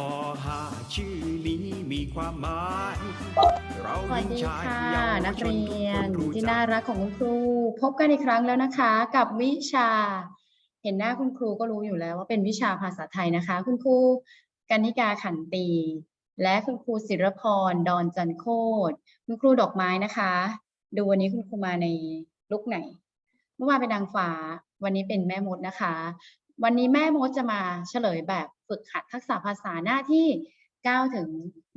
พอหาชื่อนี้มีความหมายเราสวัสหญิงดีชายค่ะเยาวนักชนเรีทุกยคนนรู้ที่จัน่ากรักของคุณครู พบกันอีกครั้งแล้วนะคะ กับวิชา เห็นหน้าคุณครูก็รู้อยู่แล้วว่าเป็นวิชาภาษาไทยนะคะ คุณครูกนิกาขันตี และคุณครูศิรพรดอนจันโคตรคุณครูดอกไม้นะคะ ดูวันนี้คุณครูมาในลุกไหน เมื่อวานเป็นนางฟ้า วันนี้เป็นแม่มดนะคะ วันนี้แม่มดจะมาเฉลยแบบฝึกหัดทักษะภาษาหน้าที่ 9 ถึง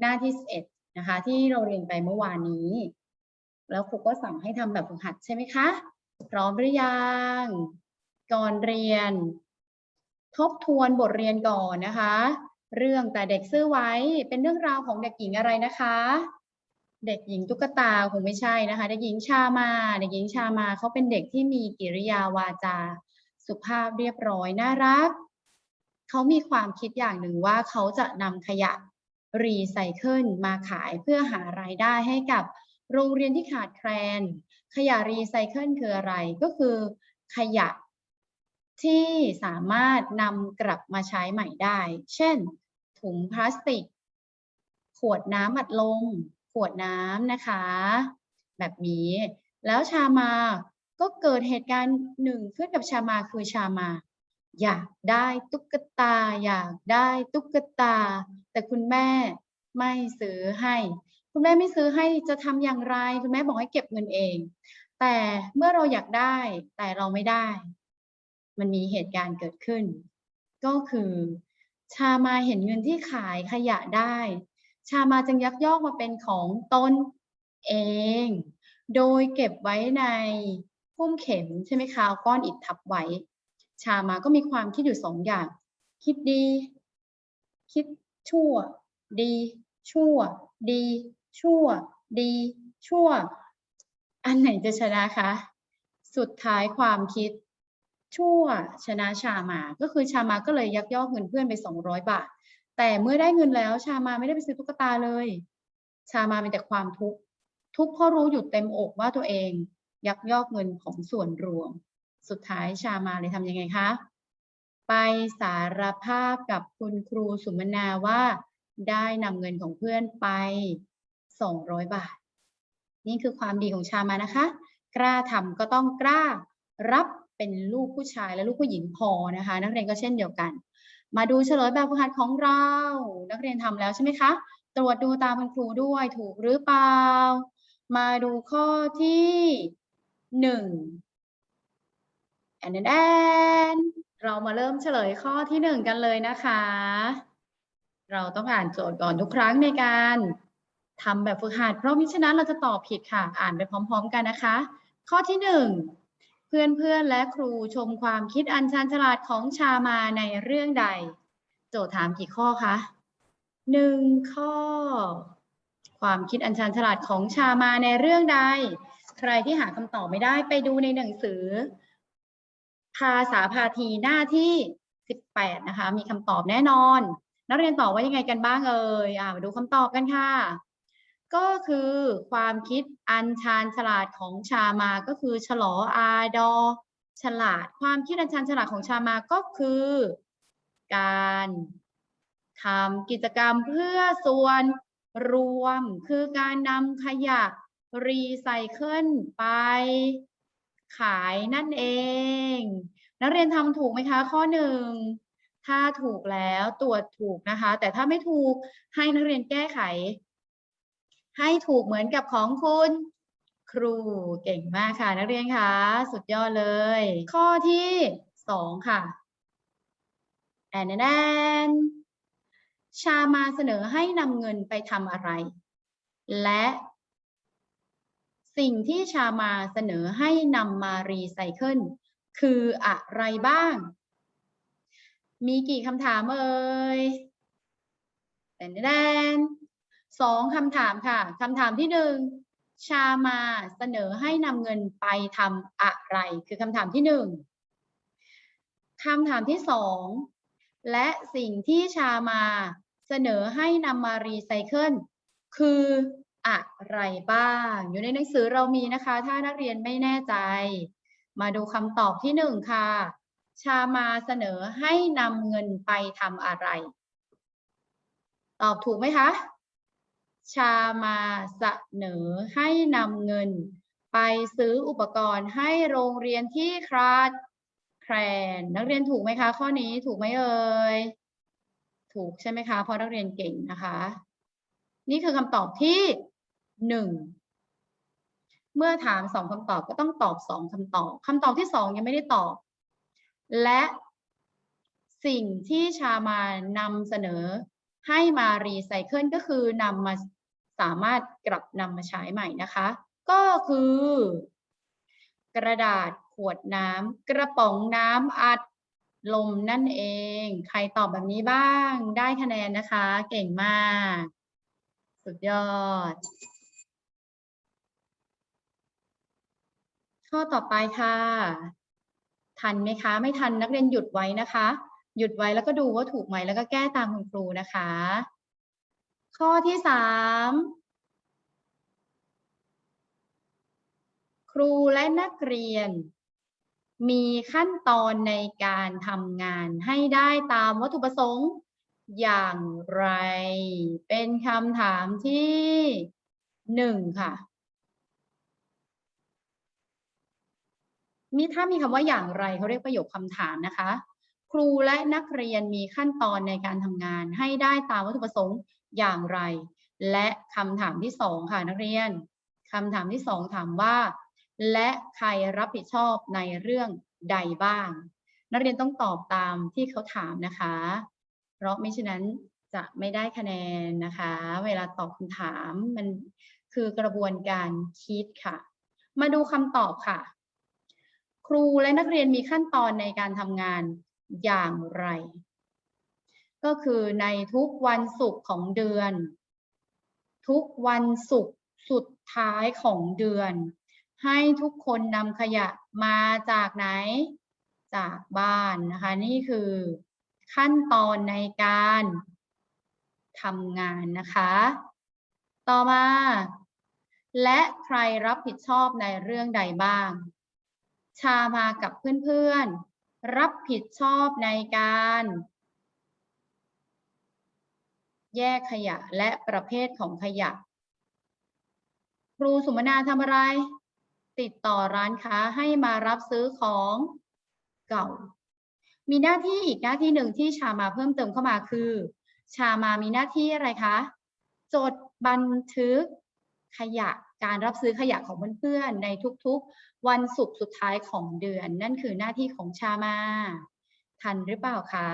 หน้าที่ 11 นะคะ ที่เราเรียนไปเมื่อวานนี้ แล้วครูก็สั่งให้ทำแบบฝึกหัดใช่ไหมคะ พร้อมหรือยัง ก่อนเรียน ทบทวนบทเรียนก่อนนะคะ เรื่องแต่เด็กซื่อไว้เป็นเรื่องราวของเด็กหญิงอะไรนะคะ เด็กหญิงตุ๊กตาคงไม่ใช่นะคะ เด็กหญิงชามา เด็กหญิงชามาเขาเป็นเด็กที่มีกิริยาวาจา สุภาพเรียบร้อยน่ารัก เขามีความคิดอย่างหนึ่งว่าเขาจะนำขยะรีไซเคิลมาขายเพื่อหารายได้ให้กับโรงเรียนที่ขาดแคลน ขยะรีไซเคิลคืออะไรก็คือ ขยะที่สามารถนำกลับมาใช้ใหม่ได้ เช่น ถุงพลาสติก ขวดน้ำอัดลม ขวดน้ำนะคะ แบบนี้ แล้วชามา ก็เกิดเหตุการณ์หนึ่งขึ้นกับชามาคือชามา อยากได้ตุ๊กตา อยากได้ตุ๊กตา แต่คุณแม่ไม่ซื้อให้ คุณแม่ไม่ซื้อให้จะทำอย่างไร คุณแม่บอกให้เก็บเงินเอง แต่เมื่อเราอยากได้แต่เราไม่ได้ มันมีเหตุการณ์เกิดขึ้น ก็คือชามาเห็นเงินที่ขายขยะได้ ชามาจึงยักยอกมาเป็นของตนเอง โดยเก็บไว้ใน พุ่มเข็มใช่ไหมคะเอาก้อนอิฐทับไว้ ชามาก็มีความคิดอยู่สองอย่าง คิดดี คิดชั่ว ดี ชั่ว ดี ชั่ว ดี ชั่ว อันไหนจะชนะคะ สุดท้ายความคิดชั่วชนะชามา ก็คือชามาก็เลยยักยอกเงินเพื่อนไป 200 บาท แต่เมื่อได้เงินแล้วชามาไม่ได้ไปซื้อตุ๊กตาเลย ชามามีแต่ความทุกข์ ทุกข์เพราะรู้อยู่เต็มอกว่าตัวเอง ยักยอกเงินของส่วนรวม สุดท้ายชามาเลยทำยังไงคะ ไปสารภาพกับคุณครูสุมนาว่าได้นำเงินของเพื่อนไป 200 บาท นี่คือความดีของชามานะคะ กล้าทำก็ต้องกล้ารับเป็นลูกผู้ชายและลูกผู้หญิงพอนะคะ นักเรียนก็เช่นเดียวกัน มาดูเฉลยแบบฝึกหัดของเรา นักเรียนทำแล้วใช่ไหมคะ ตรวจดูตามคุณครูด้วยถูกหรือเปล่า มาดูข้อที่ หนึ่งแอนแอนเรามาเริ่มเฉลยข้อที่หนึ่งกันเลยนะคะ เราต้องอ่านโจทย์ก่อนทุกครั้งในการทำแบบฝึกหัดเพราะมิฉะนั้นเราจะตอบผิดค่ะ อ่านไปพร้อม ๆ กันนะคะ ข้อที่หนึ่งเพื่อนๆและครูชมความคิดอันชันฉลาดของชามาในเรื่องใด โจทย์ถามกี่ข้อคะหนึ่งข้อ ความคิดอันชันฉลาดของชามาในเรื่องใด ใครที่หาคำตอบไม่ได้ไปดูในหนังสือ ภาษาพาทีหน้าที่ 18 นะคะ มีคำตอบแน่นอน นักเรียนตอบว่ายังไงกันบ้างเอ่ยอ่ามาดูคำตอบกันค่ะ ก็คือความคิดอันชาญฉลาดของชามาก็คือ ฉลออาดอ ฉลาด ความคิดอันชาญฉลาดของชามาก็คือ การทำกิจกรรมเพื่อส่วนรวมคือการนำขยะ รีไซเคิลไป ขายนั่นเอง นักเรียนทำถูกไหมคะ ข้อหนึ่งถ้าถูกแล้วตรวจถูกนะคะ แต่ถ้าไม่ถูกให้นักเรียนแก้ไข ให้ถูกเหมือนกับของคุณครูเก่งมากค่ะนักเรียนคะสุดยอดเลย ข้อที่สองค่ะแอนแอนชามาเสนอให้นำเงินไปทำอะไร และ สิ่งที่ชามาเสนอให้นำมารีไซเคิลคืออะไรบ้าง มีกี่คำถามเอ่ยแดนแดนสองคำถามค่ะคำถามที่หนึ่งชามาเสนอให้นำเงินไปทำอะไร คือคำถามที่หนึ่งคำถามที่สองและสิ่งที่ชามาเสนอให้นำมารีไซเคิลคือ อะไรบ้าง อยู่ในหนังสือเรามีนะคะ ถ้านักเรียนไม่แน่ใจ มาดูคำตอบที่หนึ่งค่ะ ชามาเสนอให้นำเงินไปทำอะไร ตอบถูกไหมคะ ชามาเสนอให้นำเงิน ไปซื้ออุปกรณ์ให้โรงเรียนที่คลาดแคลนนักเรียนถูกไหมคะ ข้อนี้ถูกไหมเอ่ยถูกใช่ไหมคะเพราะนักเรียนเก่งนะคะ นี่คือคำตอบที่ หนึ่งเมื่อถามสองคำตอบก็ต้องตอบสองคำตอบคำตอบที่สองยังไม่ได้ตอบ และสิ่งที่ชามานำเสนอให้มารีไซเคิลก็คือนำมาสามารถกลับนำมาใช้ใหม่นะคะ ก็คือกระดาษขวดน้ำกระป๋องน้ำอัดลมนั่นเอง ใครตอบแบบนี้บ้างได้คะแนนนะคะ เก่งมาก สุดยอด ข้อต่อไปค่ะ ทันไหมคะ ไม่ทันนักเรียนหยุดไว้นะคะ หยุดไว้แล้วก็ดูว่าถูกไหมแล้วก็แก้ตามคุณครูนะคะ ข้อที่สามครูและนักเรียน มีขั้นตอนในการทำงานให้ได้ตามวัตถุประสงค์อย่างไร เป็นคำถามที่หนึ่งค่ะ มีถ้ามีคำว่าอย่างไรเขาเรียกประโยคคำถามนะคะ ครูและนักเรียนมีขั้นตอนในการทำงาน ให้ได้ตามวัตถุประสงค์อย่างไร และคำถามที่สองค่ะนักเรียนคำถามที่สองถามว่า และใครรับผิดชอบในเรื่องใดบ้าง นักเรียนต้องตอบตามที่เขาถามนะคะ เพราะไม่ฉะนั้นจะไม่ได้คะแนนนะคะ เวลาตอบคำถามมันคือกระบวนการคิดค่ะ มาดูคำตอบค่ะ ครูและนักเรียนมีขั้นตอนในการทำงานอย่างไร ก็คือในทุกวันศุกร์ของเดือน ทุกวันศุกร์สุดท้ายของเดือน ให้ทุกคนนำขยะมาจากไหน จากบ้านนะคะ นี่คือขั้นตอนในการทำงานนะคะ ต่อมา และใครรับผิดชอบในเรื่องใดบ้าง ชามากับเพื่อนๆ รับผิดชอบในการ แยกขยะและประเภทของขยะ ครูสุมนาทำอะไร ติดต่อร้านค้าให้มารับซื้อของเก่า มีหน้าที่อีกหน้าที่หนึ่งที่ชามาเพิ่มเติมเข้ามาคือ ชามามีหน้าที่อะไรคะ จดบันทึกขยะ การรับซื้อขยะของเพื่อนๆในทุกๆ วันศุกร์สุดท้ายของเดือน นั่นคือหน้าที่ของชามา ทันหรือเปล่าคะ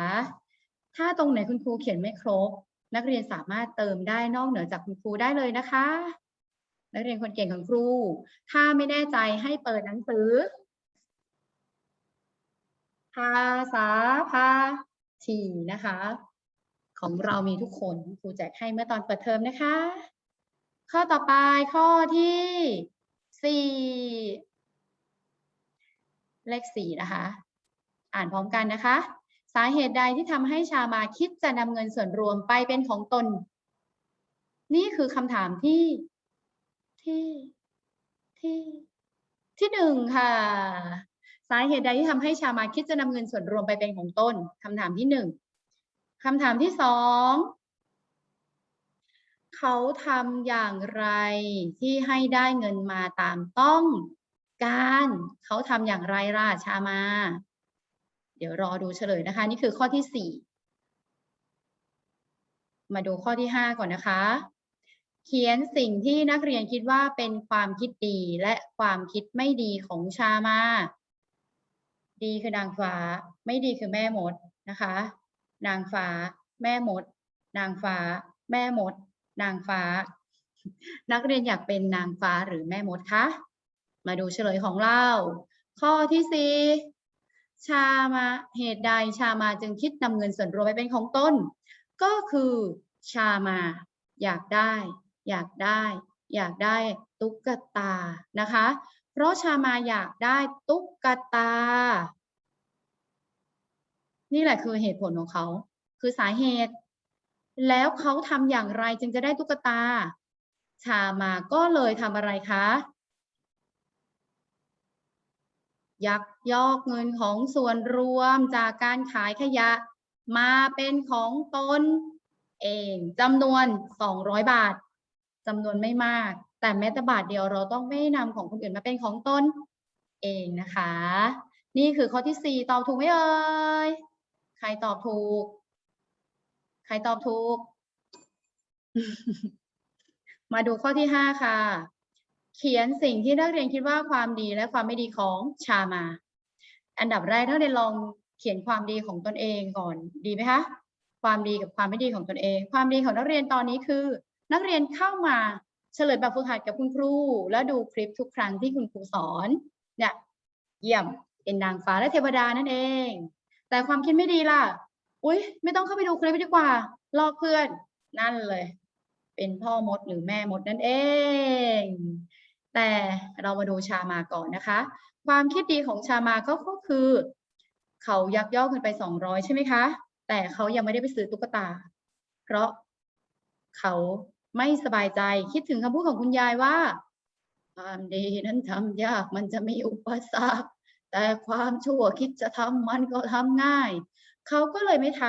ถ้าตรงไหนคุณครูเขียนไม่ครบ นักเรียนสามารถเติมได้นอกเหนือจากคุณครูได้เลยนะคะ นักเรียนคนเก่งของครู ถ้าไม่แน่ใจให้เปิดหนังสือ ภาษาพาทีนะคะ ของเรามีทุกคนครูแจกให้เมื่อตอนเปิดเทอมนะคะ ข้อต่อไปข้อที่สี่เลขสี่นะคะ อ่านพร้อมกันนะคะ สาเหตุใดที่ทำให้ชามาคิดจะนำเงินส่วนรวมไปเป็นของตน นี่คือคำถามที่ที่ที่ที่หนึ่งค่ะ สาเหตุใดที่ทำให้ชามาคิดจะนำเงินส่วนรวมไปเป็นของตนคำถามที่หนึ่งคำถามที่สอง เขาทำอย่างไรที่ให้ได้เงินมาตามต้องการเขาทำอย่างไรล่ะชามา เดี๋ยวรอดูเฉลยนะคะ นี่คือข้อที่สี่มาดูข้อที่ห้าก่อนนะคะ เขียนสิ่งที่นักเรียนคิดว่าเป็นความคิดดีและความคิดไม่ดีของชามา ดีคือนางฟ้า ไม่ดีคือแม่มดนะคะ นางฟ้า แม่มด นางฟ้า แม่มด นางฟ้า นักเรียนอยากเป็นนางฟ้าหรือแม่มดคะ มาดูเฉลยของเรา ข้อที่สี่ชามาเหตุใดชามาจึงคิดนำเงินส่วนรวมไปเป็นของตนก็คือชามา อยากได้ อยากได้ อยากได้ตุ๊กตานะคะ เพราะชามาอยากได้ตุ๊กตา นี่แหละคือเหตุผลของเขา คือสาเหตุ แล้วเขาทำอย่างไรจึงจะได้ตุ๊กตา ชามาก็เลยทำอะไรคะยักยอกเงินของส่วนรวมจากการขายขยะ มาเป็นของตนเองจำนวน 200 บาทจำนวนไม่มาก แต่แม้แต่บาทเดียวเราต้องไม่นำของคนอื่นมาเป็นของตนเองนะคะ นี่คือข้อที่สี่ตอบถูกไหมเอ่ยใครตอบถูก ใครตอบถูก มาดูข้อที่ห้าค่ะ เขียนสิ่งที่นักเรียนคิดว่าความดีและความไม่ดีของชามา อันดับแรกนักเรียนลองเขียนความดีของตนเองก่อนดีไหมคะความดีกับความไม่ดีของตนเอง ความดีของนักเรียนตอนนี้คือ นักเรียนเข้ามาเฉลยแบบฝึกหัดกับคุณครู แล้วดูคลิปทุกครั้งที่คุณครูสอนเนี่ยเยี่ยมเป็นนางฟ้าและเทวดานั่นเอง แต่ความคิดไม่ดีล่ะ อุ๊ยไม่ต้องเข้าไปดูคลิปดีกว่าลอกเพื่อน นั่นเลย เป็นพ่อมดหรือแม่มดนั่นเอง แต่เรามาดูชามาก่อนนะคะ ความคิดดีของชามาก็คือ เขายักยอกเงินไปสองร้อยใช่ไหมคะ แต่เขายังไม่ได้ไปซื้อตุ๊กตา เพราะเขาไม่สบายใจคิดถึงคำพูดของคุณยายว่า ความดีนั้นทำยากมันจะมีอุปสรรคแต่ความชั่วคิดจะทำมันก็ทำง่าย เขาก็เลยไม่ท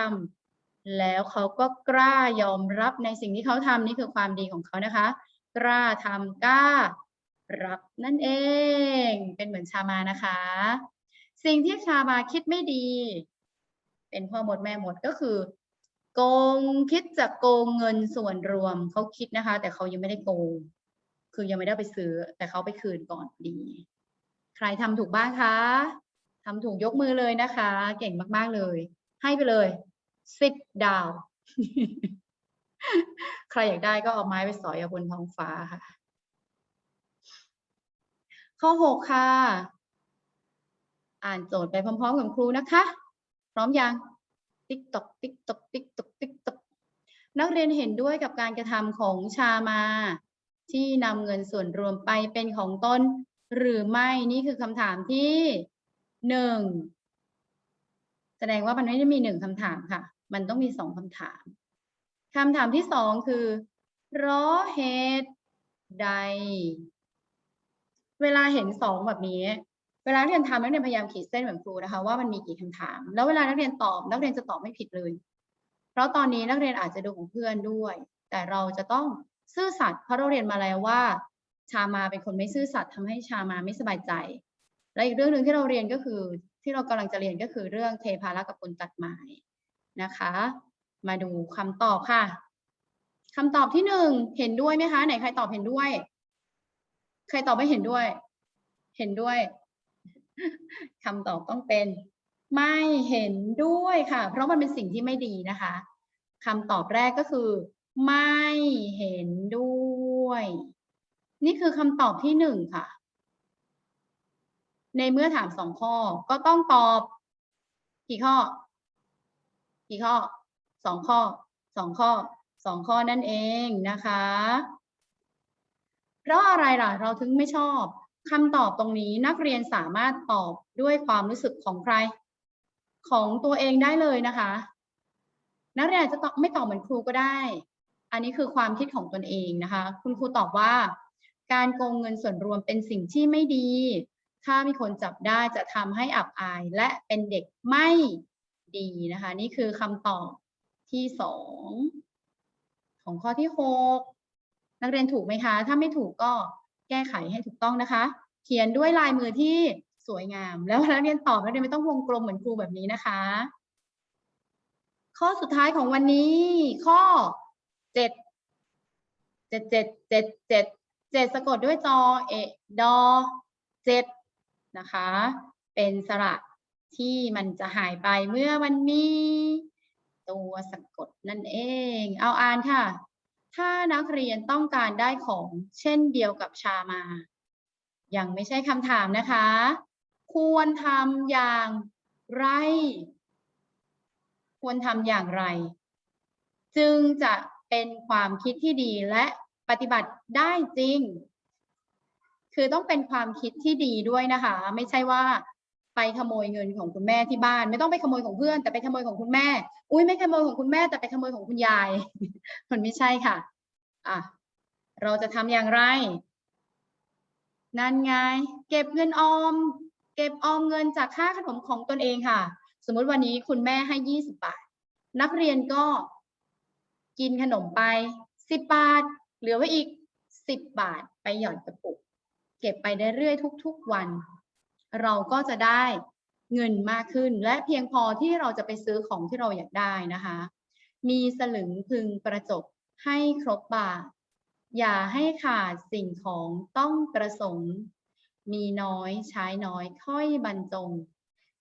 ำแล้วเขาก็กล้ายอมรับในสิ่งที่เขาทำนี่คือความดีของเขานะคะ กล้าทำกล้ารับนั่นเอง เป็นเหมือนชามานะคะ สิ่งที่ชามาคิดไม่ดี เป็นพ่อหมดแม่หมดก็คือ โกงคิดจะโกงเงินส่วนรวมเขาคิดนะคะ แต่เขายังไม่ได้โกง คือยังไม่ได้ไปซื้อ แต่เขาไปคืนก่อนดี ใครทำถูกบ้างคะทำถูกยกมือเลยนะคะ เก่งมาก ๆ เลย ให้ไปเลยสิบดาวใครอยากได้ก็เอาไม้ไปสอยเอาบนท้องฟ้าค่ะ ข้อหกค่ะ อ่านโจทย์ไปพร้อมๆกับครูนะคะ พร้อมยัง ติ๊กตอกติ๊กตอกติ๊กตอกติ๊กตอกนักเรียนเห็นด้วยกับการกระทำของชามา ที่นำเงินส่วนรวมไปเป็นของตนหรือไม่นี่คือคำถามที่หนึ่ง ดงว่ามันไม่ได้มีหนึ่งคำถามค่ะ มันต้องมีสองคำถามคำถามที่สองคือเพราะเหตุใด เวลาเห็นสองแบบนี้ เวลานักเรียนทำนักเรียนพยายามขีดเส้นเหมือนครูนะคะว่ามันมีกี่คำถาม แล้วเวลานักเรียนตอบนักเรียนจะตอบไม่ผิดเลย เพราะตอนนี้นักเรียนอาจจะดูของเพื่อนด้วย แต่เราจะต้องซื่อสัตย์เพราะเราเรียนมาแล้วว่า ชามาเป็นคนไม่ซื่อสัตย์ทำให้ชามาไม่สบายใจ และอีกเรื่องหนึ่งที่เราเรียนก็คือ ที่เรากำลังจะเรียนก็คือเรื่องเทพารักษ์กับคนตัดไม้นะคะ มาดูคำตอบค่ะคำตอบที่หนึ่งเห็นด้วยไหมคะ ไหนใครตอบเห็นด้วย ใครตอบไม่เห็นด้วย เห็นด้วยคำตอบต้องเป็น ไม่เห็นด้วยค่ะ เพราะมันเป็นสิ่งที่ไม่ดีนะคะคำตอบแรกก็คือ ไม่เห็นด้วย นี่คือคำตอบที่หนึ่งค่ะ ในเมื่อถามสองข้อก็ต้องตอบ กี่ข้อ กี่ข้อสองข้อสองข้อสองข้อนั่นเองนะคะ เพราะอะไรล่ะเราถึงไม่ชอบคำตอบตรงนี้นักเรียนสามารถตอบด้วยความรู้สึกของใคร ของตัวเองได้เลยนะคะ นักเรียนอาจจะตอบไม่ตอบเหมือนครูก็ได้ อันนี้คือความคิดของตนเองนะคะ คุณครูตอบว่า การโกงเงินส่วนรวมเป็นสิ่งที่ไม่ดี ถ้ามีคนจับได้จะทำให้อับอายและเป็นเด็กไม่ดีนะคะ นี่คือคำตอบที่สองของข้อที่หกนักเรียนถูกไหมคะ ถ้าไม่ถูกก็แก้ไขให้ถูกต้องนะคะ เขียนด้วยลายมือที่สวยงาม แล้วนักเรียนตอบนักเรียนไม่ต้องวงกลมเหมือนครูแบบนี้นะคะ ข้อสุดท้ายของวันนี้ ข้อเจ็ดเจ็ดเจ็ดเจ็ดเจ็ดเจ็ดสะกดด้วยจอเอดอเจ็ด นะคะ เป็นสระที่มันจะหายไปเมื่อมันมีตัวสะกดนั่นเอง เอาอ่านค่ะ ถ้านักเรียนต้องการได้ของเช่นเดียวกับชามา ยังไม่ใช่คำถามนะคะ ควรทำอย่างไร ควรทำอย่างไร จึงจะเป็นความคิดที่ดีและปฏิบัติได้จริง คือต้องเป็นความคิดที่ดีด้วยนะคะ ไม่ใช่ว่าไปขโมยเงินของคุณแม่ที่บ้าน ไม่ต้องไปขโมยของเพื่อน แต่ไปขโมยของคุณแม่ อุ้ยไม่ขโมยของคุณแม่ แต่ไปขโมยของคุณยาย มันไม่ใช่ค่ะอะ เราจะทำอย่างไร นั่นไง เก็บเงินออม เก็บออมเงินจากค่าขนมของตนเองค่ะ สมมุติวันนี้คุณแม่ให้ยี่สิบบาท นักเรียนก็กินขนมไปสิบบาท เหลือไว้อีกสิบบาทไปหย่อนกระปุก ก็บไปได้เรื่อยทุก ๆวัน เราก็จะได้เงินมากขึ้น และเพียงพอที่เราจะไปซื้อของที่เราอยากได้นะคะ มีสลึงพึงประจบให้ครบบาท อย่าให้ขาดสิ่งของต้องประสงค์ มีน้อยใช้น้อยค่อยบรรจง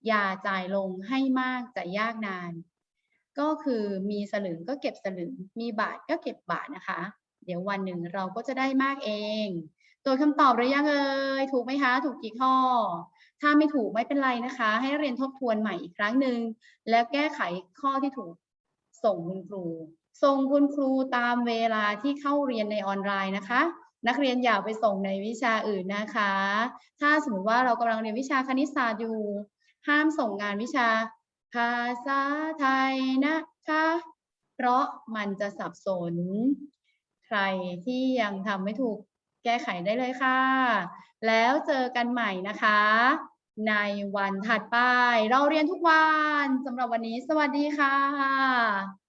อย่าจ่ายลงให้มากจะยากนาน ก็คือมีสลึงก็เก็บสลึง มีบาทก็เก็บบาทนะคะ เดี๋ยววันหนึ่งเราก็จะได้มากเอง ตัวคำตอบหรือยังเอ่ยถูกไหมคะ ถูกกี่ข้อ ถ้าไม่ถูกไม่เป็นไรนะคะ ให้เรียนทบทวนใหม่อีกครั้งหนึ่งแล้วแก้ไขข้อที่ถูกส่งคุณครู ส่งคุณครูตามเวลาที่เข้าเรียนในออนไลน์นะคะ นักเรียนอย่าไปส่งในวิชาอื่นนะคะ ถ้าสมมติว่าเรากำลังเรียนวิชาคณิตศาสตร์อยู่ ห้ามส่งงานวิชา ภาษาไทยนะคะ เพราะมันจะสับสน ใครที่ยังทำไม่ถูก แก้ไขได้เลยค่ะ แล้วเจอกันใหม่นะคะ ในวันถัดไป เราเรียนทุกวันสำหรับวันนี้สวัสดีค่ะ